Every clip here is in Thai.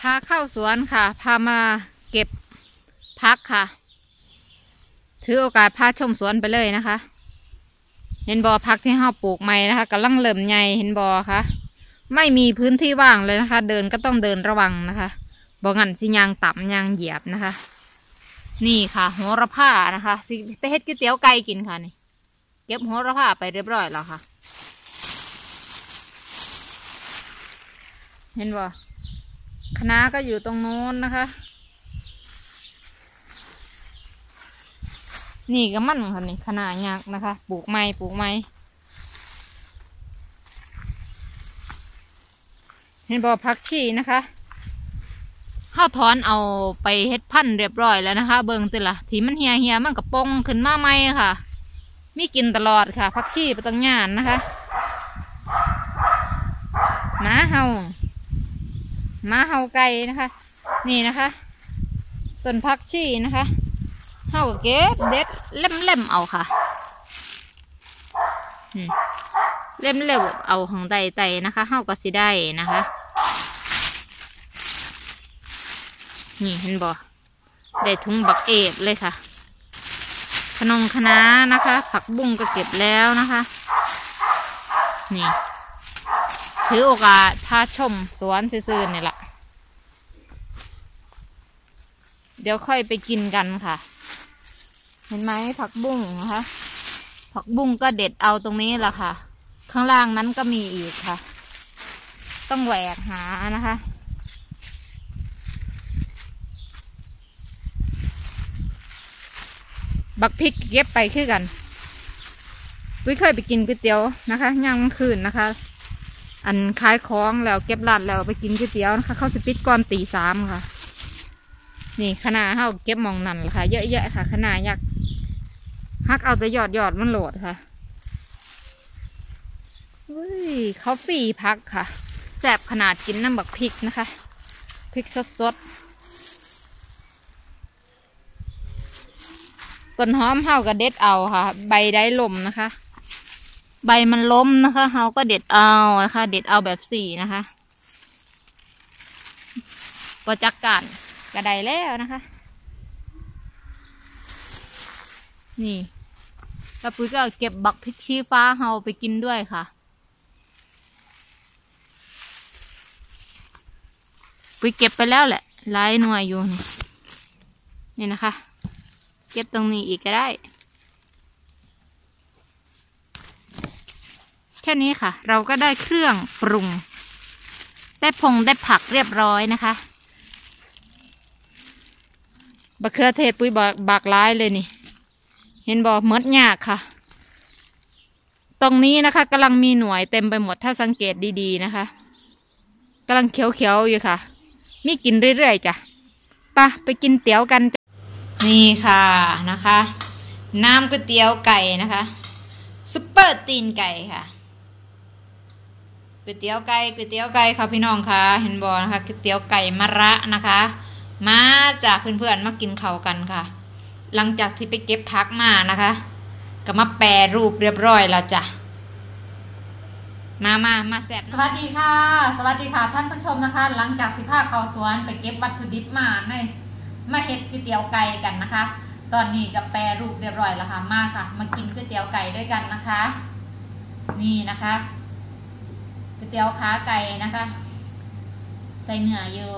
พาเข้าสวนค่ะ พามาเก็บพักค่ะ ถือโอกาสพาชมสวนไปเลยนะคะ เห็นบอพักที่ห้าปลูกใหม่นะคะกำลังเริ่มใหญ่เห็นบอคะไม่มีพื้นที่ว่างเลยนะคะ เดินก็ต้องเดินระวังนะคะบองันสิยางต่ำยางเหยียบนะคะ นี่ค่ะโหระพานะคะสิไปเฮ็ดก๋วยเตี๋ยวไก่กินค่ะนี่เก็บโหระพาไปเรียบร้อยแล้วค่ะ เห็นบ่ คณะก็อยู่ตรงโน้นนะคะ นี่ก็มันค่ะนี่ขนาดยักษ์นะคะ ปลูกไม้ปลูกไม้เห็นบ่พักชีนะคะข้าวถอนเอาไปเฮ็ดพันเรียบร้อยแล้วนะคะ เบิ่งติละที่มันเหียเหียมันกระปองขึ้นมาใหม่ค่ะ มีกินตลอดค่ะพักชีไปตั้งงานนะคะหมาเห่า มาเห่าไก่นะคะ นี่นะคะต้นพักชีนะคะเห่าเก็บเด็ดเล่มเล่มๆเอาค่ะเล่มเล่มๆเอาของไตไตนะคะเห่าก็สิได้นะคะ นี่เห็นบ่ได้ถุงบักเอบเลยค่ะขนงคะน้านะคะ ผักบุ้งก็เก็บแล้วนะคะ นี่ ถือโอกาสพาชมสวนซื่อๆนี่แหละเดี๋ยวค่อยไปกินกันค่ะ เห็นไหมผักบุ้งนะคะผักบุ้งก็เด็ดเอาตรงนี้แหละค่ะ ข้างล่างนั้นก็มีอีกค่ะ ต้องแหวกหานะคะบักพริกเก็บไปคือกันวิเคยไปกินก๋วยเตี๋ยวนะคะย่างกลางคืนนะคะ อันขายของแล้วเก็บร้านแล้วไปกินก๋วยเตี๋ยวนะคะเข้าสปิดก่อนตีสามค่ะ นี่ขนาดเฮาเก็บมองนั่นแหละค่ะ เยอะแยะค่ะ ขนาดอยักฮักเอาแต่ยอดหยอดมันโหลดค่ะอุ้ยเขาฟรีพักค่ะแสบขนาดกินน้ำบักพริกนะคะพริกสดๆต้นหอมเฮาก็เด็ดเอาค่ะ ใบได้ลมนะคะ ใบมันล้มนะคะเฮาก็เด็ดเอานะคะเด็ดเอาแบบสี่นะคะประจักกันกระไดแล้วนะคะ นี่แล้วปุ้ยก็เก็บบักพริกชี้ฟ้าเฮาไปกินด้วยค่ะ ปุ้ยเก็บไปแล้วแหละหลายหน่วยอยู่นี่นะคะ เก็บตรงนี้อีกก็ได้ ค่นี้ค่ะ เราก็ได้เครื่องปรุง ได้พงได้ผักเรียบร้อยนะคะบะเขือเทศปุ้ยบากบากร้ายเลยนี่ เห็นบอกมดยากค่ะ ตรงนี้นะคะกำลังมีหน่วยเต็มไปหมดถ้าสังเกตดีๆนะคะกำลังเขียวๆอยู่ค่ะ มีกินเรื่อยๆจ้ะปะไปกินเตี๋ยวกันจ้ะนี่ค่ะนะคะ น้ำก๋วยเตี๋ยวไก่นะคะซุปเปอร์ตีนไก่ค่ะ ก๋วยเตี๋ยวไก่ก๋วยเตี๋ยวไก่ค่ะพี่น้องค่ะ เห็นบอนะคะก๋วยเตี๋ยวไก่มะระนะคะ มาจากเพื่อนๆมากินเขากันค่ะ หลังจากที่ไปเก็บพักมานะคะ ก็มาแปรรูปเรียบร้อยแล้วจ้ะมามามาแซ่บสวัสดีค่ะ สวัสดีค่ะท่านผู้ชมนะคะ หลังจากที่ภาคเขาสวนไปเก็บวัตถุดิบมาในมาเฮ็ดก๋วยเตี๋ยวไก่กันนะคะ ตอนนี้ก็แปรรูปเรียบร้อยแล้วค่ะ มาค่ะ มากินก๋วยเตี๋ยวไก่ด้วยกันนะคะ นี่นะคะ ก๋วยเตี๋ยวขาไก่นะคะ ใส่เนื้ออยู่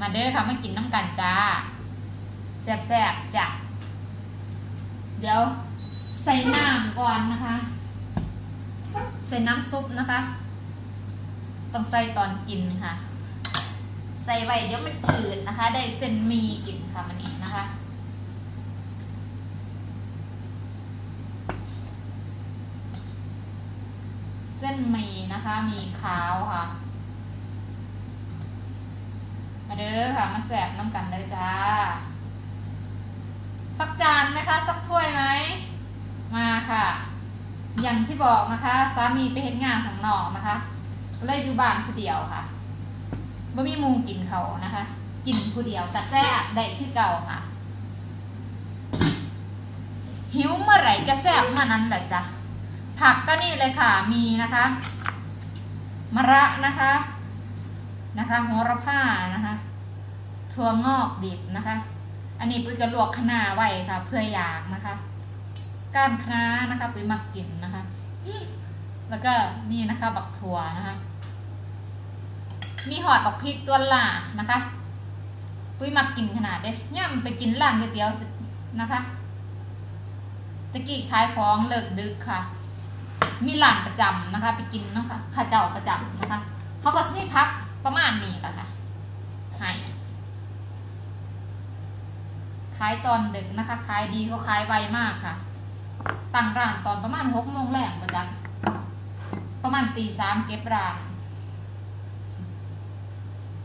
มาเด้อค่ะมากินน้ำกันจ้าแซ่บๆจ้ะเดี๋ยวใส่น้ำก่อนนะคะ ใส่น้ำซุปนะคะ ต้องใส่ตอนกินค่ะ ใส่ไว้เดี๋ยวมันจืดนะคะ ได้เส้นมีกินค่ะมันนี้นะคะ เส้นหมีนะคะหมีขาวค่ะ มาเด้อค่ะ มาแสบน้ำกันเลยจ้า สักจานไหมคะ สักถ้วยไหม มาค่ะ อย่างที่บอกนะคะ สามีไปเห็นงานของน้อกนะคะ เลยอยู่บ้านผู้เดียวค่ะบ่มีหมูกินเขานะคะกินผู้เดียวแต่แซ่บได้ที่เก่าค่ะ หิวเมื่อไหร่ก็แซ่บเมื่อนั้นแหละจ้ะ ผักก็นี่เลยค่ะมีนะคะมะระนะคะนะคะโหระพานะคะถั่วงอกดิบนะคะ อันนี้ปุ้ยก็ลวกคนาไว้ค่ะ เพื่ออยากนะคะ ก้านคะน้านะคะปุ้ยมักกินนะคะ แล้วก็นี่นะคะบักถั่วนะคะ มีหอดบักพริกตัวล่านะคะปุ้ยมักกินขนาดเด้ย่ำไปกินร้านก๋วยเตี๋ยวนะคะตะกี้ขายของเลิกดึกค่ะ มีร้านประจำนะคะ ไปกินนาะค่ะข้าเจ้าประจำนะคะเขาก็จะมีพักประมาณนี้แหละค่ะให้ขายตอนดึกนะคะ ขายดีเขาขายไวมากค่ะตั้งร้านตอนประมาณหกโมงแรกประจำประมาณตีสามเก็บร้าน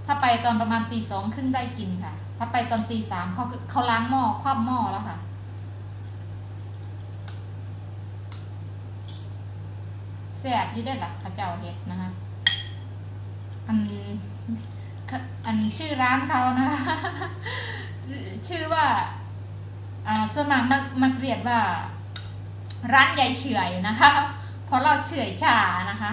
ถ้าไปตอนประมาณตีสองครึ่งได้กินค่ะ ถ้าไปตอนตีสามเขาเขาล้างหม้อคว่ำหม้อแล้วค่ะ แซ่บยี่ได้หรอข้าเจ้าเห็ดนะคะอันอันชื่อร้านเขานะคะชื่อว่าอ่าส่วนมากมามาเรียกว่า ร้านใหญ่เฉยนะคะเพราะเราเฉยชานะคะ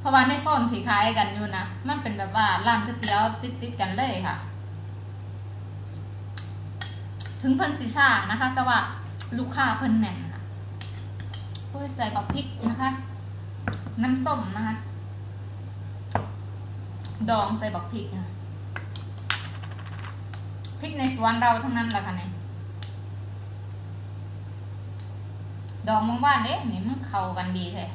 เพราะว่าในโซนที่ขายกันอยู่นะมันเป็นแบบว่าร้านก๋วยเตี๋ยวติดๆกันเลยค่ะ ถึงเพิ่นสีซ่านะคะ แต่ว่าลูกค้าเพิ่นแน่นค่ะเพื่อใส่บักพริกนะคะ น้ำส้มนะคะ ดองใส่บักพริกนะพริกในสวนเราทั้งนั้นแหละค่ะเนี่ยดองมองบ้านเด้นี่มันเข้ากันดีแท้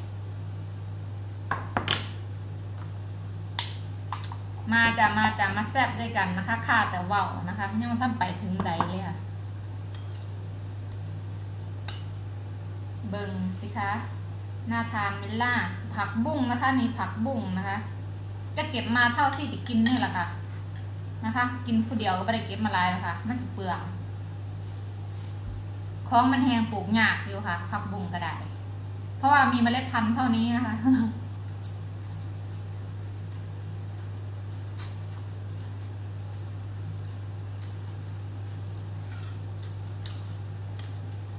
มาจะมาจะมาแซบด้วยกันนะคะ ค่าแต่ว่าวนะคะยังมันทำไปถึงใดเลยค่ะ เบิ่งสิคะน่าทานมิลล่าผักบุ้งนะคะนี่ผักบุ้งนะคะ จะเก็บมาเท่าที่จะกินนี่แหละค่ะนะคะ กินผู้เดียวก็ไม่ได้เก็บมาหลายแล้วค่ะมันสิเปลืองของมันแห้งปลูกยากอยู่ค่ะ ผักบุ้งก็ได้ เพราะว่ามีเมล็ดพันธุ์เท่านี้นะคะ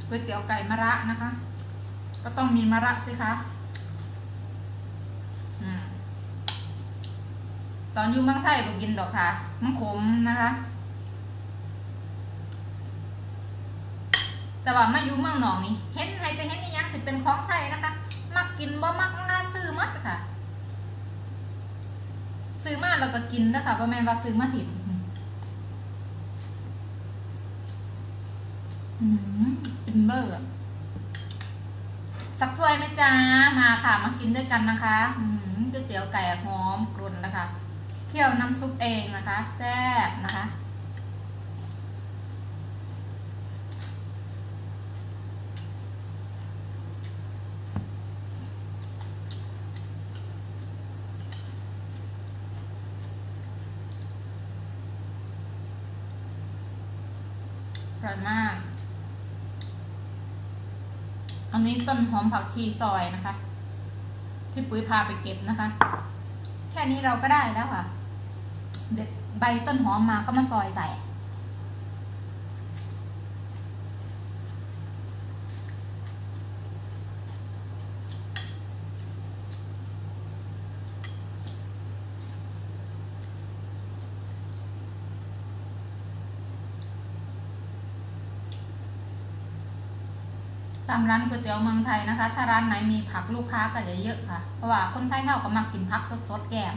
ก๋วยเตี๋ยวไก่มะระนะคะ ก็ต้องมีมะระสิคะอืมตอนอยู่เมืองไทยผมกินดอกค่ะ มันขมนะคะ แต่ว่ามาอยู่เมืองหนองนี่ เห็นให้แต่เห็นนี่ยังถือเป็นของไทยนะคะ มักกินบ่มักน่าซื้อมัดค่ะ ซื้อมาแล้วก็กินนะคะประมาณว่าซื้อมาถิ่มอืมเป็นเบอร์ สักถ้วยไหมจ้ามาค่ะ มากินด้วยกันนะคะก๋วยเตี๋ยวไก่หอมกรุ่นนะคะ เคี่ยวน้ำซุปเองนะคะ แซ่บนะคะ อร่อยมาก อันนี้ต้น หอมผักชีซอยนะคะ ที่ปุ๋ยพาไปเก็บนะคะ แค่นี้เราก็ได้แล้วค่ะ เด็ดใบต้นหอมมาก็มาซอยใส่ ตามร้านก๋วยเตี๋ยวเมืองไทยนะคะ ถ้าร้านไหนมีผักลูกค้าก็จะเยอะค่ะ เพราะว่าคนไทยเขาก็มักกินผักสดๆแกม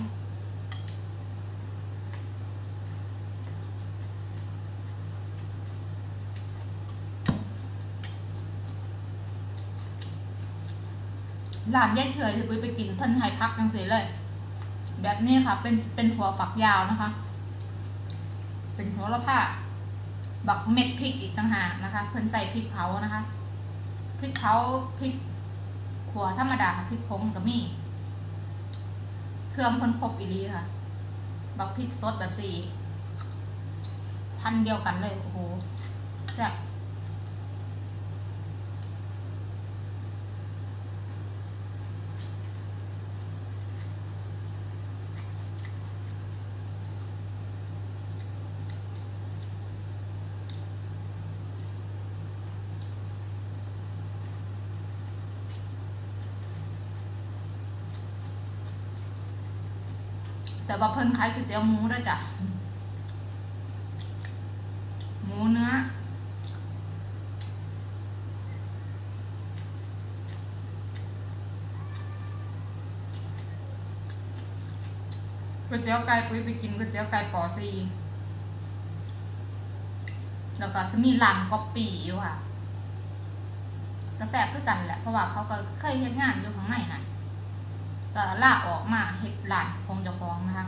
ร้านย่ายเฉยที่ปุ้ยไปกินเพิ่นให้พักจังสีเลย แบบนี้ค่ะ เป็นเป็นถั่วฝักยาวนะคะ เป็นหัวละผ้าบักเม็ดพริกอีกต่างหากนะคะ เพิ่นใส่พริกเผานะคะ พริกเขาพริกขัวธรรมดาพริกผงกับมี เครื่องคนครบอีรีค่ะ บักพริกสดแบบสีพันเดียวกันเลย โอ้โหแซ่บ แต่ว่าเพิ่นขายก๋วยเตี๋ยวหมูด้วยจ้ะหมูเนื้อก๋วยเตี๋ยวไก่ปุ้ยไปกินก๋วยเตี๋ยวไก่ปอซีแล้วก็มีร้านก๊อปปี้อยู่ค่ะก็แซ่บคือกันแหละเพราะว่าเขาก็เคยเฮ็ดงานอยู่ข้างในนั่น ล่าออกมาเฮ็ดร้านของจ้าของนะคะ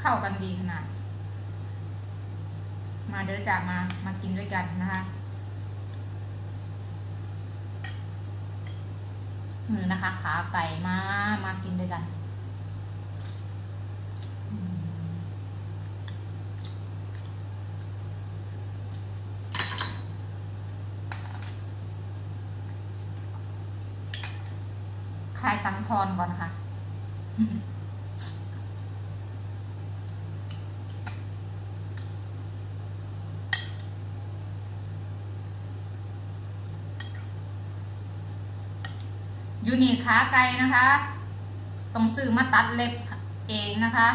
เข้ากันดีขนาด มาเด้อจ้ามา มากินด้วยกันนะคะมือ นะคะขาไก่มามากินด้วยกันคลายตังทอนก่อนค่ะ ยูนิขาไก่นะคะต้องซื้อมาตัดเล็บเองนะคะ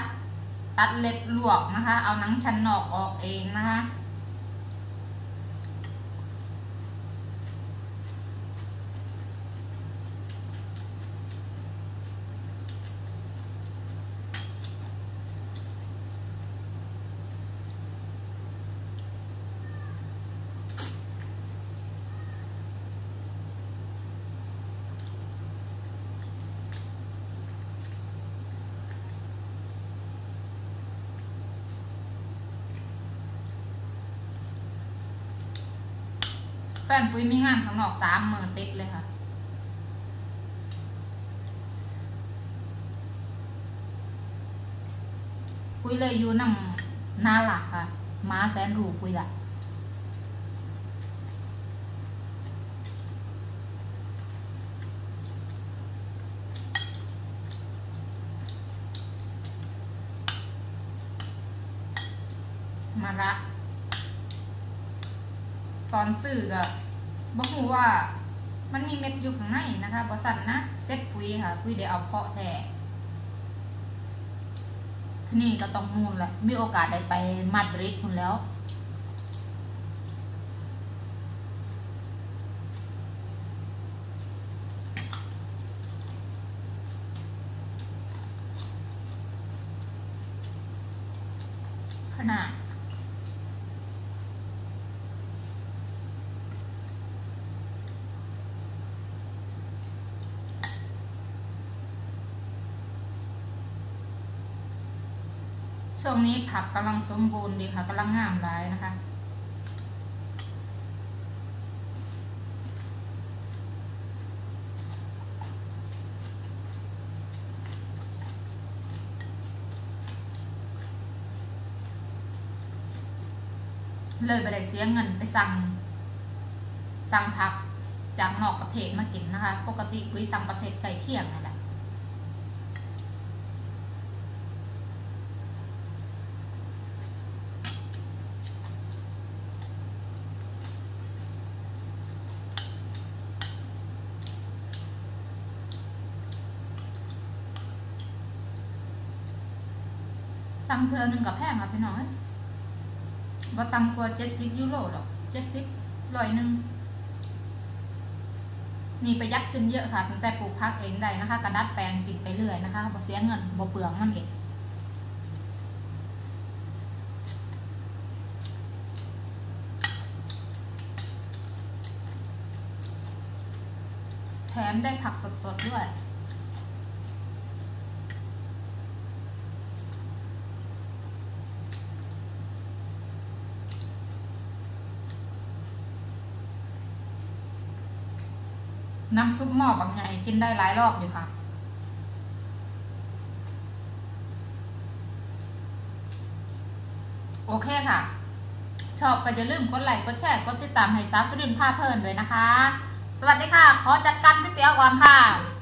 ตัดเล็บลวกนะคะ เอาหนังชั้นนอกออกเองนะคะ แฟนปุ้ยมีงานข้างนอกสามมือติดเลยค่ะ ปุ้ยเลยอยู่นำนาหลักค่ะม้าแสนรูปุ้ยละมาละ ตอนซื้อก็บอกหูว่ามันมีเม็ดอยู่ข้างในนะคะบอสันนะเซ็ตปุ๋ยค่ะปุ๋ยเดี๋ยวเอาเพาะแต่ทีนี้ก็ต้องมูลแหละมีโอกาสได้ไปมาดริดคุณแล้ว ขนาด ช่วงนี้ผักกำลังสมบูรณ์ดีค่ะกำลังงามร้ายนะคะเลยไปได้เสียเงินไปสั่ง สั่งผักจากนอกประเทศมากินนะคะ ปกติคุยสั่งประเทศใจเคี่ยงนั่นแหละ สั่งเทือหนึ่งกับแพงค่ะพี่น้องเอ้ยบ่ต่ำกว่าเจ็ดสิบยูโรหรอกเจ็ดสิบร้อยหนึ่งนี่ประหยัดขึ้นเยอะค่ะตั้งแต่ปลูกพักเองได้นะคะ กระดัดแปลงกินไปเรื่อยนะคะบ่เสียเงินบ่เปลืองมันเองแถมได้ผักสดๆด้วย น้ำซุปหม้อบางไงกินได้หลายรอบอยู่ค่ะ โอเคค่ะ ชอบก็อย่าลืมกดไลค์กดแชร์กดติดตามให้สาวสุรินทร์พาเพลินด้วยนะคะ สวัสดีค่ะ ขอจัดการก๋วยเตี๋ยวก่อนค่ะ